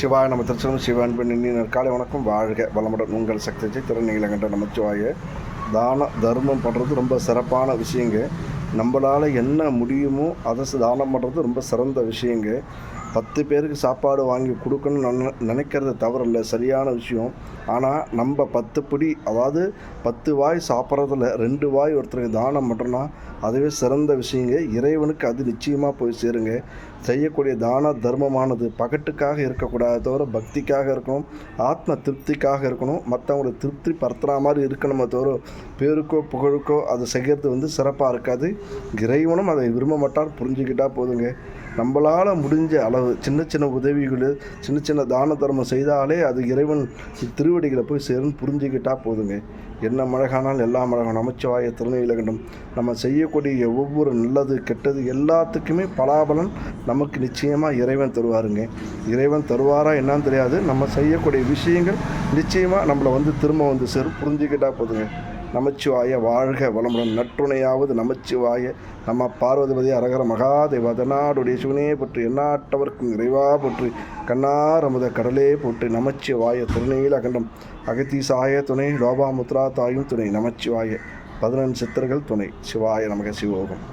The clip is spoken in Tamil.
சிவாய நம்ம திருச்சனம் சிவான் பெண்ணி நற்காலை வணக்கம். வாழ்க வளமுடன் உங்கள் சக்தி திருநீலகண்ட நமச்சிவாய. தான தர்மம் பண்ணுறது ரொம்ப சிறப்பான விஷயங்க. நம்மளால் என்ன முடியுமோ அதை தானம் பண்ணுறது ரொம்ப சிறந்த விஷயங்க. பத்து பேருக்கு சாப்பாடு வாங்கி கொடுக்கணும்னு நினை நினைக்கிறது தவறில்ல சரியான விஷயம். ஆனால் நம்ம பத்து பிடி அதாவது பத்து வாய் சாப்பிட்றதுல ரெண்டு வாய் ஒருத்தருக்கு தானம் பண்ணுறோன்னா அதுவே சிறந்த விஷயங்க. இறைவனுக்கு அது நிச்சயமாக போய் சேருங்க. செய்யக்கூடிய தான தர்மமானது பகட்டுக்காக இருக்கக்கூடாது தவிர பக்திக்காக இருக்கணும். ஆத்ம திருப்திக்காக இருக்கணும். மற்றவங்களை திருப்தி படுத்துகிற மாதிரி இருக்கணுமே தவிர பேருக்கோ புகழுக்கோ அது செய்கிறது வந்து சிறப்பாக இருக்காது. இறைவனும் அதை விரும்ப மாட்டார் புரிஞ்சுக்கிட்டா போதுங்க. நம்மளால் முடிஞ்ச அளவு சின்ன சின்ன உதவிகள் சின்ன சின்ன தான தர்மம் செய்தாலே அது இறைவன் திருவடிகளை போய் சேரும் புரிஞ்சுக்கிட்டா போதுங்க. என்ன மழகானால் எல்லா மழகான நமச்சிவாய திருநீலகண்டம் நம்ம செய்யக்கூடிய ஒவ்வொரு நல்லது கெட்டது எல்லாத்துக்குமே பலாபலன் நமக்கு நிச்சயமாக இறைவன் தருவாருங்க. இறைவன் தருவாரா என்னன்னு தெரியாது. நம்ம செய்யக்கூடிய விஷயங்கள் நிச்சயமாக நம்மளை வந்து திரும்ப வந்து சேரும். புரிஞ்சுக்கிட்டா போதுங்க. நமச்சிவாய வாழ்க வளமுடன். நற்றுணையாவது நமச்சிவாய. நம்ம பார்வதிபதி அரகர மகாதேவ அதனாடுடைய சிவனே போற்றி எண்ணாட்டவர்க்கும் இறைவா போற்றி கண்ணார் அமுத கடலே போற்றி நமச்சிவாய திருநீல அகண்டம் அகத்தீசாய துணை லோபாமுத்ரா தாயும் துணை நமச்சிவாய. பதினெண் சித்தர்கள் துணை சிவாய நமக சிவோகம்